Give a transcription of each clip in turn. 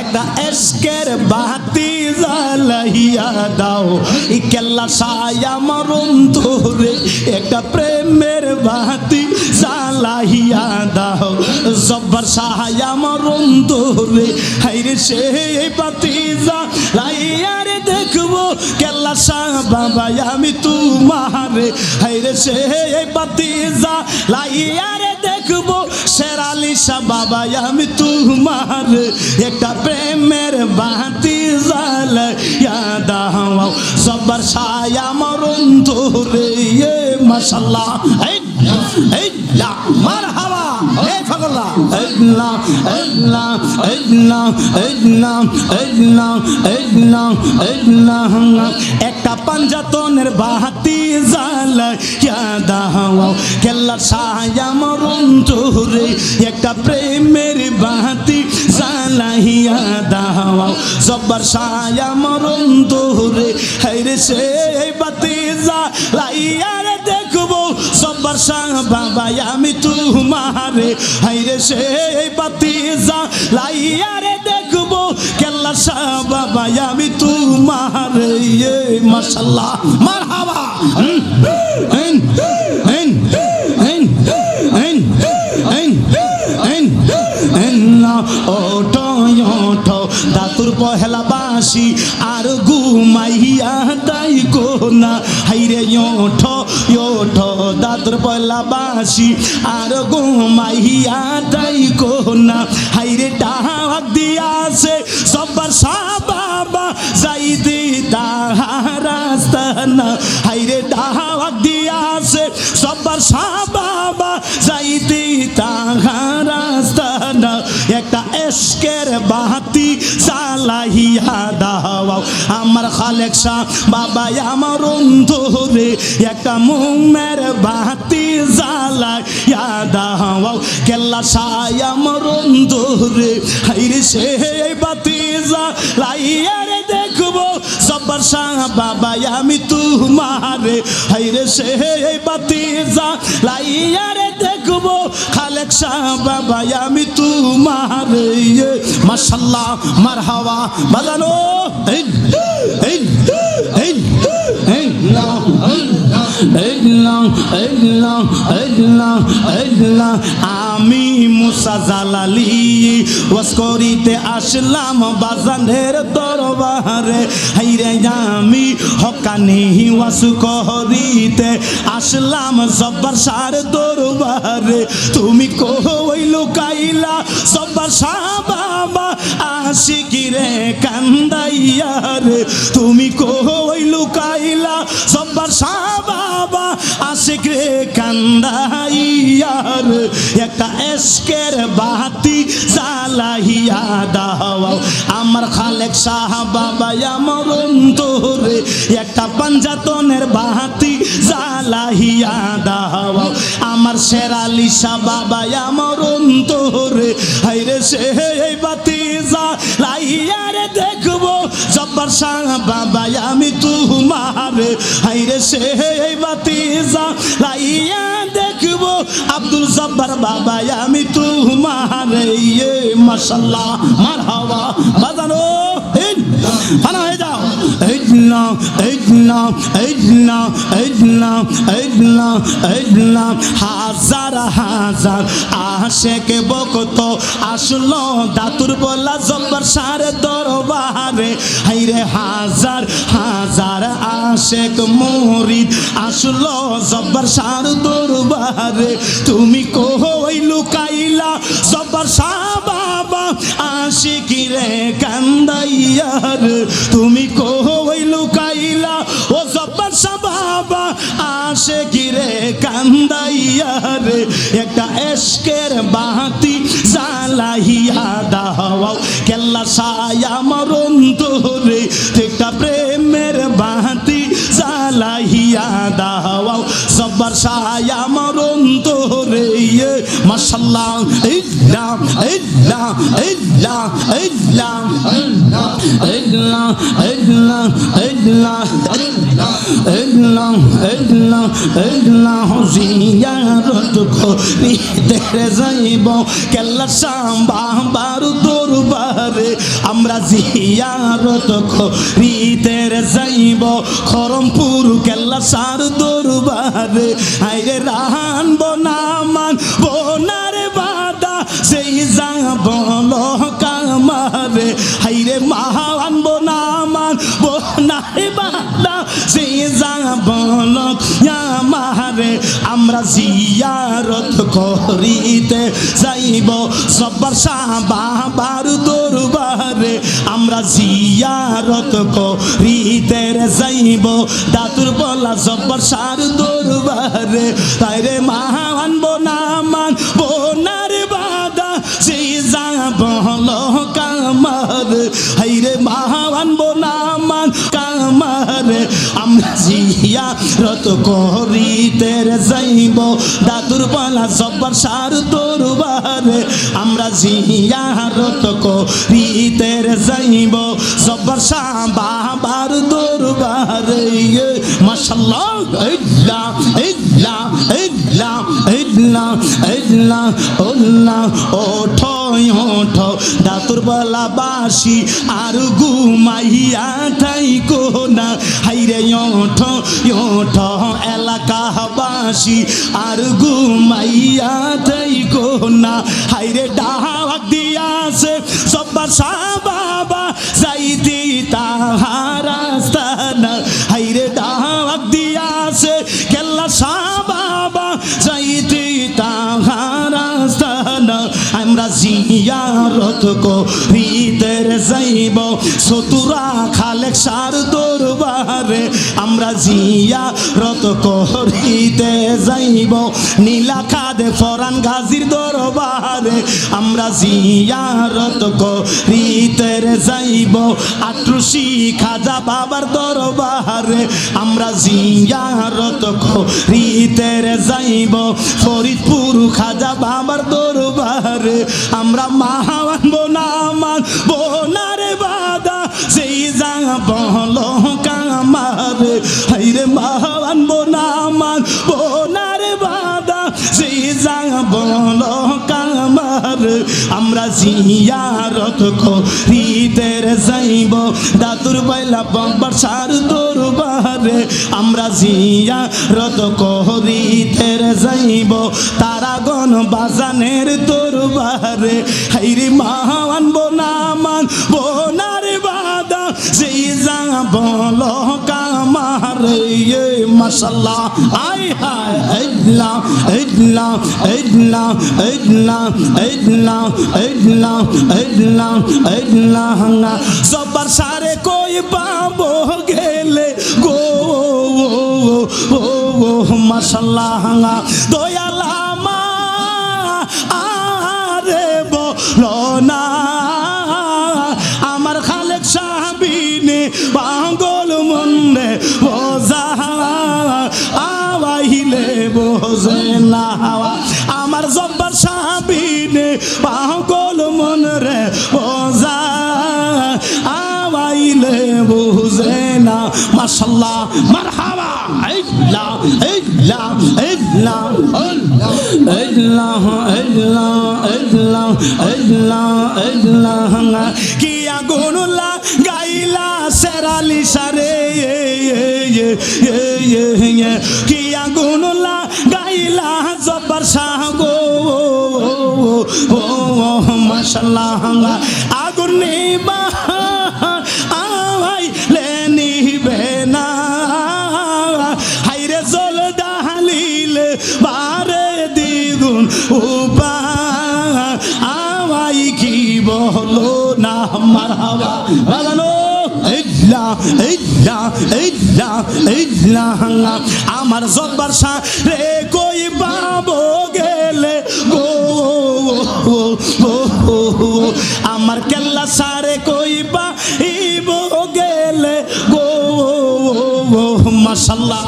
একটা এসকের বাতি জ্বালাইয়া দাও। কেল্লা সাই আমার অন্তরে একটা প্রেমের বাতি জ্বালাইয়া দাও। জব্বার সাহায্য আমার অন্তরে, হাইরে সে বাতি জ্বালাইয়া রে কেল্লা বাবা, আমি তোমারে। হাইরে সে বাতি জ্বালাইয়া রে দেখব শেরালি শাহ বাবা, আমি তোমার। একটা প্রেমের বাতি অন্তরে এ মাশাল্লাহ। এই এই, মারহাবা। এই ফাগল্লা Edna Edna Edna Edna Edna Edna Edna একটা পাঞ্জাতনের বাহাতি জালাইয়া দাহাও কেল্লার সাহায্য মরণ জোরে একটা প্রেমের বাহাতি জালাইয়া দাহাও জব্বার সাহায্য মরণ দোরে হাইরে সেই বাতি জালাইয়া সবার বাবাই আমি তুমারে। হাইরে সেই বাতি যা লাইয়ারে দেখব, কেল্লা শাহ, বাবাই আমি তুমারে। ইয়ে, মাসাল্লাহ মার হাওয়া ওঠো ওঠো, দাতুর পহেলা বাসি আর ঘুমাইয়া দাই কোনা হাইরে ওঠো ওঠো, দাতুর পহেলা বাসি আর ঘুমাইয়া দাই কোনা হাইরে ডাক দিয়াছে সবার সাবাবা যাই দি রাস্তানা হাইরে ডাক দিয়াছে সবার সাবাবা যাই দি রাস্তানা একটা বাতি চালাইয়া দাও আমার খালেক শাহ বাবা আমার অন্তরে একটা মুমের বাতি জ্বালাইয়া দাও কেল্লা সাই আমার অন্তরে হাইরে সে বাতি জ্বালাইয়া রে দেখব। সবার শাহ বাবা আমি তোমারে। হাইরে সে বাতি জ্বালাইয়া রে দেখব খালেক শাহ বাবা আমি তোমার মাসাল্লাহ মার হাওয়া বাজানো। আমি মুসা জালালি। ওয়াস করিতে আসলাম বাজানের দরবারে। হাইরে আমি হকানি ওয়াস করিতে আসলাম জব্বার সার তুমি কই লুকাইলা জব্বার শাহ বাবা? আশিকি রে কান্দাইয়া রে। তুমি কই লুকাইলা জব্বার শাহ বাবা আশিক রে কান্দাইয়া রে একটা এসকের বাতি জ্বালাইয়া দাও আমার খালেক শাহ বাবা আমার অন্তরে একটা পাঞ্জাতনের বাতি জ্বালাইয়া দাও আমার শেরালি শাহ বাবা আমার অন্তরে হাইরে সে বাতি জ্বালাইয়া রে দেখব বর্ষা বাবা আমি তোমার হাইরে সে বাতি লাইয়া দেখব। আব্দুল জব্বার বাবা আমি তোমার ইয়ে মাসাল্লাহ মার হাওয়া বাজানো হয়ে যা। এই না এই না এই না হাজার হাজার আশেকে বকত আসলো দাতুর বলা জব্বার সারে দরবারে। হাইরে হাজার হাজার আশেক মরিদ আসলো জব্বার সার দরবারে। তুমি কই লুকাইলা? জব্বার শাহ বাবা, আশিকিরে কান্দাইয়ার। তুমি কই লুকাইলা? ও সব্বাসা বাবা আশিকিরে কান্দাইয়ার। একটা এশকের বাতি জ্বালাইয়া দাও। কেল্লা সায়া মরণ ধরে একটা প্রেমের বাতি জ্বালাইয়া দাও। সব্বার সায়া মরণ ধরে মাশাল্লাহ ইল্লা ইল্লা ইল্লা ইল্লা ইল্লা ইল্লা ইল্লা ইল্লা ইল্লা ইল্লা জিয়ারত করিতে যাইব কেল্লা সাম্বা বারু দরবারে আমরা জিয়ারত করিতে যাইব খরমপুর কেল্লা সার দরবারে আইরে রাহান আমরা জিয়ারত করিতে যাইব। সবার বাবার দরবারে আমরা জিয়ারত করিতে যাইব। দাতুর বলা সবার সার দরবারে। তাই রে মহান বোনামান, বোনার বাদা কামার। হাইরে মহান বোনামান কামার। আমরা জিয়া রত করিতে যাইব। দাদুর বলা সবার সার দরবারে। আমরা জিয়া রত করিতে যাইব। সবার বাবার দরবারে। মাশাল্লাহ, ইল্লা ইল্লা ইল্লা। ইদলা ইদলা ইদলা উল্লা, ওঠো ওঠো। দাতুর বলা বাসি আর ঘুমাইয়া থাইকো না। হাইরে ওঠো ওঠো, এলাকাবাসি আর ঘুমাইয়া থাইকো না। হাইরে ডাহাক দিয়াছে সব্বা সা বাবা যাই দিতা Yeah. আমরা জিয়ারত করিতে যাইব সতুরা খালেক সার দরবারে আমরা জিয়ারত করিতে যাইব নীলা খাদে ফরান গাজীর দরবারে আমরা জিয়ারত করিতে যাইব আট্রুসি খাজা বাবার দরবারে আমরা জিয়ারত করিতে যাইব ফরিদপুর খাজা বাবার দরবারে আমরা মানবো না মানবো না বাদা সেই যা বল কামার হাইরে রে বাদা সেই যা বল কামার আমরা জিয়ারত করি শীতের যাইব। দাদুর বাইলা বাম্বার সার তোর বাহারে আমরা জিয়া রত কহরিতের যাইব। তারাগণ বাজানের তোর বাহারে হাইরি মাহান আনব মান মানবো মাশাল্লাহ আই হায়, ইল্লা ইল্লা ইল্লা ইল্লা ইল্লা ইল্লা ইল্লা ইল্লা হাঙ্গা। সবার সারে কই পাবো গেলে গো, ও ও মাশাল্লাহ হাঙ্গা। দয়ালা মা আরে বলো না। বোঝে না আমার জব্বার সাহাবিনে পাগল মন রে বোঝা আওয়াইলে বুঝে না মাশাল্লাহ মারহাবা ইল্লা ইল্লা ইল্লা গাইলা গাইলা জব্বার শাহ গো ও, মাশাল্লাহ আগুন নিবা, আওয়াই লেনিবে না। হাইরে জল ডালিলে, বারে দ্বিগুণ উপা। আওয়াই কি বলো না, মারহাবা। বাজানো আমার জব্বার শাহ রে কই পাবো গেলে? গো আমার কেল্লা সারে কই পাইব গেলে? গো মাশাল্লাহ।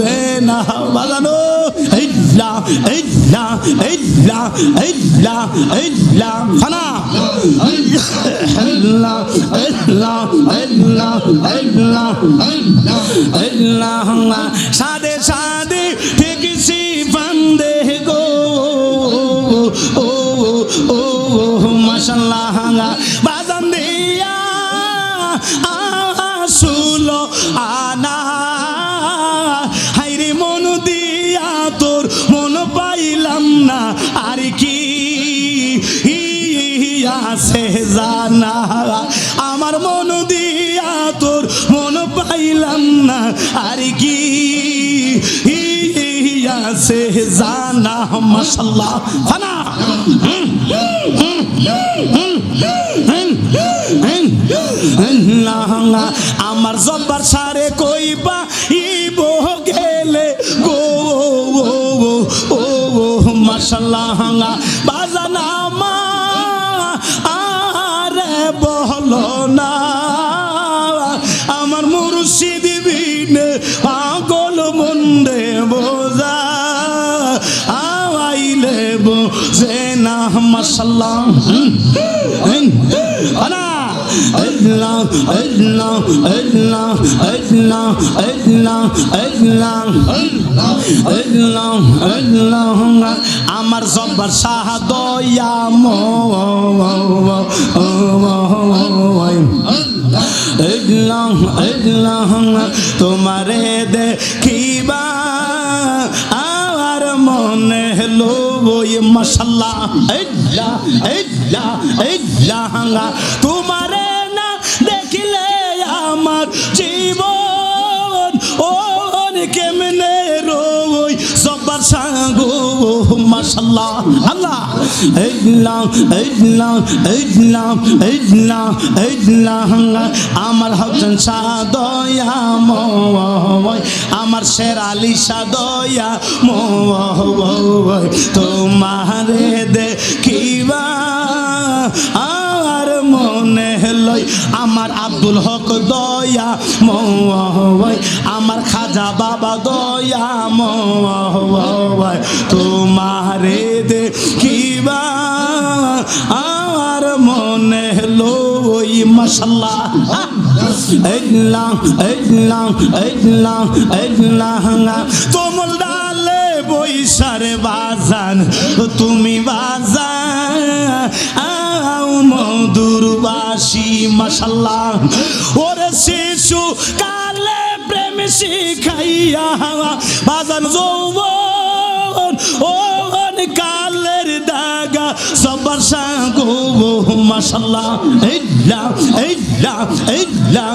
বুঝে না বাজানো ইল্লা ইল্লা ইল্লা ইল্লা ইল্লা ফানা ইল্লা ইল্লা ইল্লা ইল্লা ইল্লা সাদে সাদে ঠেকেছি জানা মাশাল্লাহ ফানা। আমার জব্বার সারে কইবা, ইব গেলে গো ও মাশাল্লাহ বাজানা মা, আরে বহলো না ইল্লাহ ইল্লাহ ইল্লাহ আমার জব্বার ইল্লাহ তোমারে দেখিবা বলবই মশাল্লাহ। তোমারে না দেখিলে আমার জীবন ও কেমনে রই সবার সাঙ্গ মাশাল্লাহ আল্লাহ। ইল্লাহ ইল্লাহ ইল্লাহ ইল্লাহ ইল্লাহ আমার হকন সাদয়া মোয় আমার শের আলী সাদয়া মোয় তোমারে দেখিবা, আর মনে লই আমার আব্দুল হক দয়া মোয় আমার খাজা বাবা দয়া মোয় তোমারে দেখিবা আমার মনে লই, মশাল্লাহ। ইল্লাহ ইল্লাহ ইল্লাহ ইল্লাহ তোমল ডালে বৈশারে বাজান, তুমি বাজান। আও মধুরবাসী মশাল্লাহ। ওরে শিশু, কালে প্রেম শিখাইয়া বাজান যৌবন ও কালের দাগা। সবার সাগো মাশাল্লাহ। ইল্লা ইল্লা ইল্লা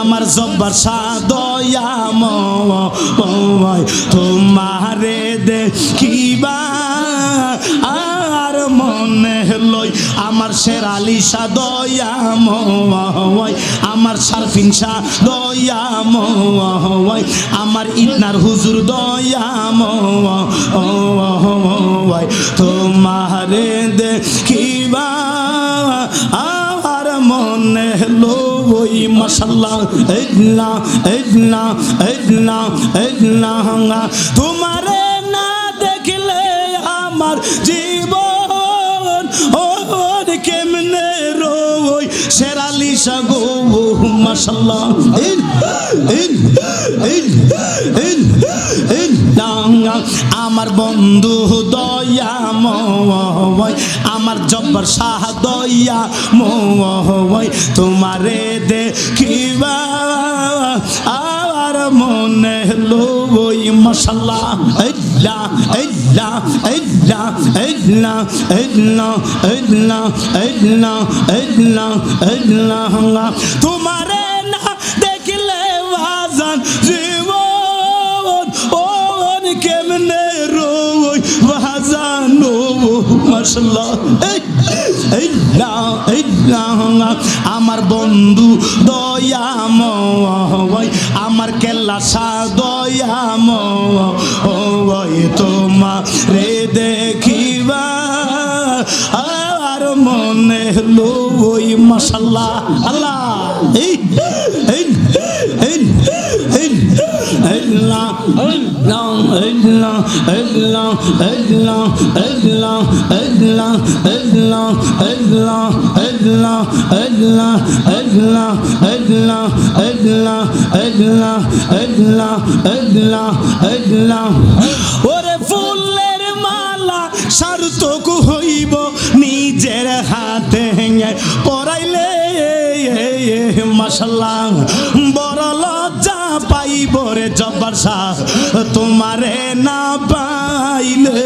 আমার সবার সাদয়া ময় তোমারে দেখিবা মনে লই, আমার শের আলী দয়া ময় আমার সারফিন শাহ দয়া ময় আমার ইতনার হুজুর দয়া ময় তোমারে দেখিবা আর মনে লই মশাল্লাহ ইল্লা ইল্লা ইল্লা ইল্লা তোমারে না দেখলে আমার জীবন শেরালি সাগো মাশাল্লাহ। আমার বন্ধু দয়া ময় আমার জব্বর শাহ দয়া ময় তোমারে দেখিবা। মনে লই মশাল্লাহ ইল্লা ইল্লা ইল্লা ইল্লা ইল্লা ইল্লা ইল্লা ইল্লা ইল্লা তোমারে না দেখলে বাজান জীবন ও কেমনে রই বাজানো এই না আমার বন্ধু দয়াময় আমার লাশা দয়াম ওই তোমা রে দেখিবা। আর মনে হলো ওই মশাল্লা আল্লাহ এই ওরে ফুলের মালা সার্থক হইব নিজের হাতে পড়াইলে লজ্জা পাইব রে জব্বার শাহ তোমারে না পাইলে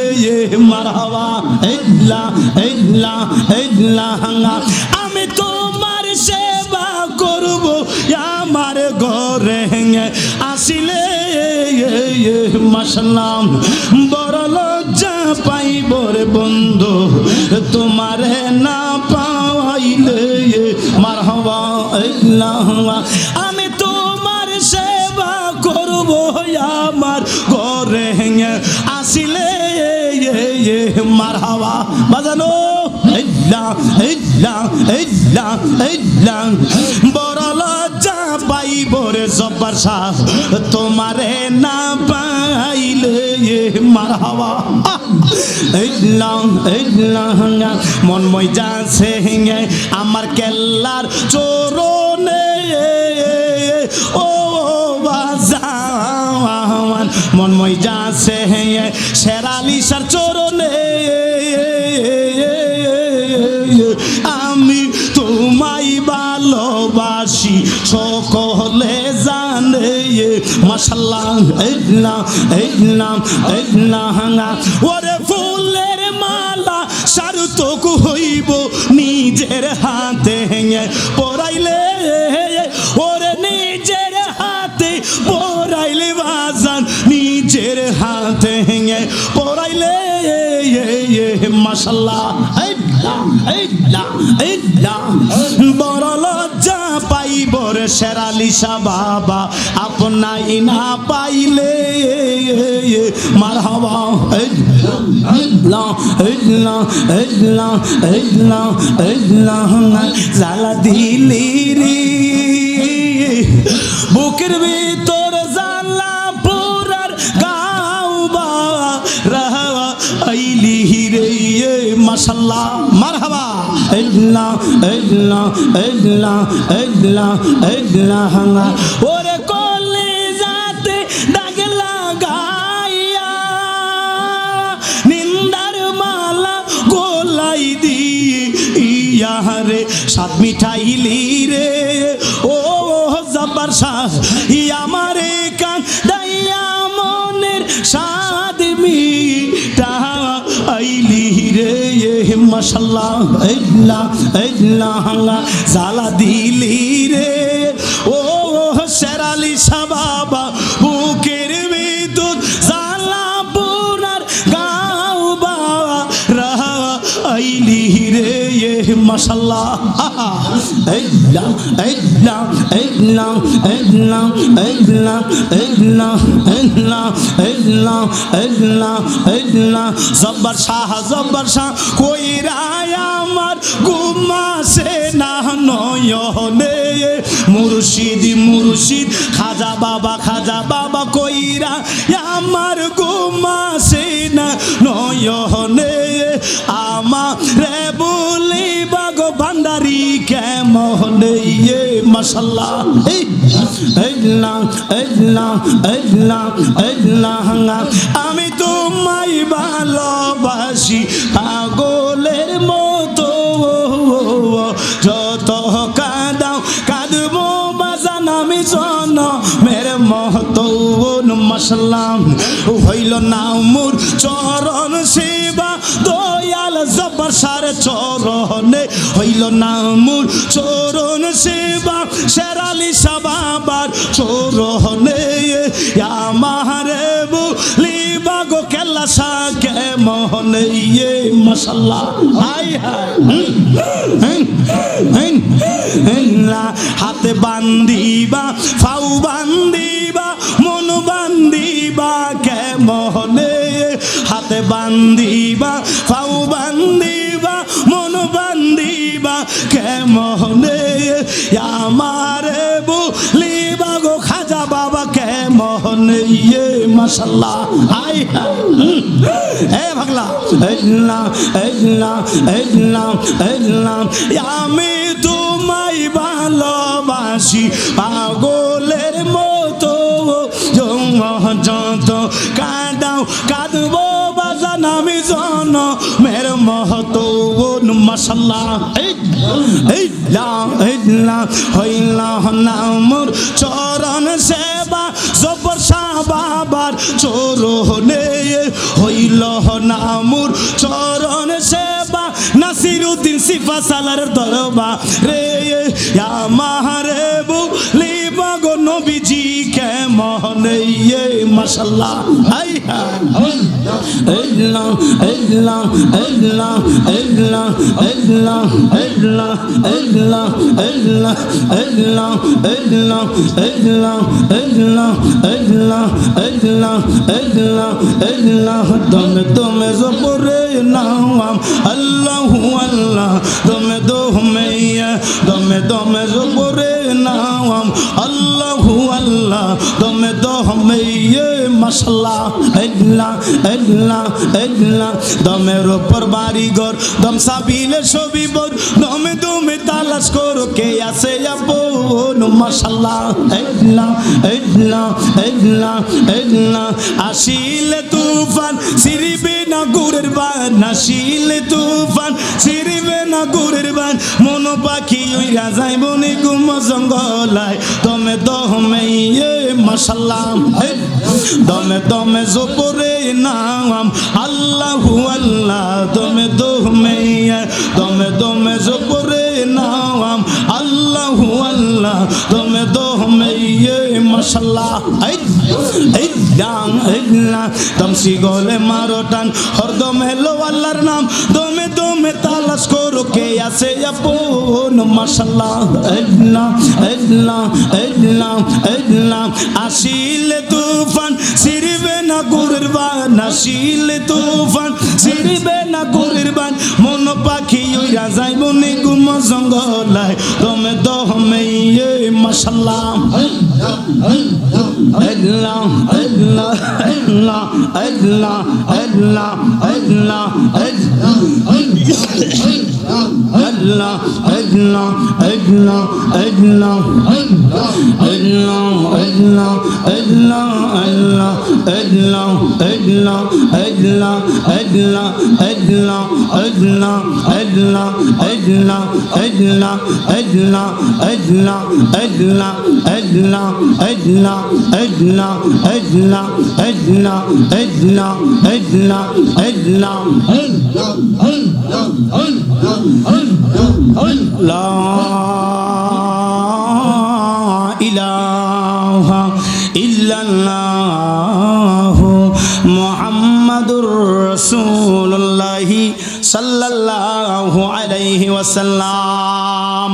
মারহাবা। ইল্লা ইল্লা আমি তোমার সেবা করব, আমার ঘরে আসিলে মাসাল্লাহ বড় লজ্জা পাইব রে বন্ধু, তোমারে না পাইলে মারহাবা ইল্লাহ আমার গরে আসিলে। মার বাজানো। বড় লজ্জা পাইব রে জব্বার শাহ তোমারে না পাইলে মার মন মই যাচ্ছে আমার কেল্লার চোর মনময় যা সে হেয়ে শেরালি সার চরণে। আমি তোমায় ভালোবাসি, সকলে জানে। মাসাল্লাহ এদনা এদনা এদনা হাঙা। ওরে ফুলের মালা সারতক হইব নিজের হাতে হেঙে পাইলে হবা জালা বুকের ভিতর রে মাশাল্লাহ, মারহাবা। ইল্লা ইল্লা ইল্লা ইল্লা ইল্লা ওরে কলি যাতে দাগ লাগাইয়া নিন্দার মালা গোলাই দি ইয়া রে সাত মিঠাইলি রে। ও জব্বার শাহ, ই আমারে কান দাইয়া মনের সাদ মাশাল্লাহ, ইল্লা ইল্লা জালা দিলি রে। ও শেরালি সাবাবা, বুকের বিদ্যুৎ জালা পুনার গাও বাবা রাহা আইলি রে। মাশাল্লাহ। শাহ, জব্বার শাহ কই আমার গুমাসে না, নয়নে। মুর্শিদ মুর্শিদ, খাজা বাবা খাজা বাবা কইরা আমার গুমাসে না, নয়নে। আমার রে কেমন ইয়ে মশাল্লাহ। আমি তোমায় ভালোবাসি, পাগলের মতো। যত কাঁদাও, কাঁদবো বাজান আমি জন মেরে মহতো মশলাম হইল না মোর জবর সার চরণে হইল না মোর চরণ সেবা শেরালি সাবাবার চরণে। আমারে বলি, বাগো কেল্লা ভালোবাসা কেমন ইয়ে মশাল্লাহ। High high. হাতে বান্দিবা, ফাউ বান্দিবা, মন বান্দিবা কেমনে হাতে বান্দিবা, ফাউ বান্দিবা মহনে আমার বলি, বাগো খাজা বাবা কে মহনে ইয়ে মাসাল্লাহ হাই হে ভাগলা এজনা এজনা এজনা এজনা আমি তোমায় ভালোবাসি পাগো মশাল্লা এইলা এইলা হইলা নামর চরণ সেবা, জবর শাহ বাবার চরণে হইল নামুর চরণ সেবা। নাসিরুদ্দিন সিফা সালার দরবা রে আমারে বলি বাগো নবীজি মহনে ইয়ে মাশাল্লাহ হাই হাই এল্লা এল্লা এল্লা এল্লা এল্লা এল্লা এল্লা এল্লা এল্লা এল্লা এল্লা এল্লা এল্লা এল্লা এল্লা এল্লা দমে দমে জপরে নাম আল্লাহু আল্লাহ দমে দমে দমে দমে জপরে নাম দমে দমে মশলা এল্লা এল্লা এল্লা দমের ওপর বাড়ি ঘর দম সাবিলে ছবি বর দমে দমে তালাশ করো কে আছে আপন মশলা এল্লা এল্লা এল্লা এল্লা আসিলে তুফান সিরিবে না গুড়ের বান আসিলে তুফান সিরিবে না গুড়ের বান মন পাখি উইরা যাইব নি গুম জঙ্গলায় দমে দমে ইয়ে মশলা দমে দমে জোপরে নাম, আল্লাহু আল্লাহ, দমে দমে দমে দমে জোপরে নাম, আল্লাহু আল্লাহ, দমে দমে ইয়ে মশলা এই এই ডাং এই না দমসি গলে মারো টান। হরদম হেলো আল্লাহর নাম। দমে দমে তালাশ করো কে আছে আপন? মশলা এডলা এডলা এডলা এডলা আসিলে তুফান সিরিবে না গুরের বান আসিলে তুফান সিরিবে না গুরের বান মন পাখি উইরা যাইব নি গুম জঙ্গলায় দমে দমে ইয়ে মশলা এডলা এডলা এডলা এডলা এডলা এডলা এডলা এডলা এডলা এডলা এডলা এডলা এডলা এডলা এডলা এডলা edla edla edla edla edla edla edla edla edla edla edla edla edla edla edla edla edla edla edla La ওয়াসাল্লাম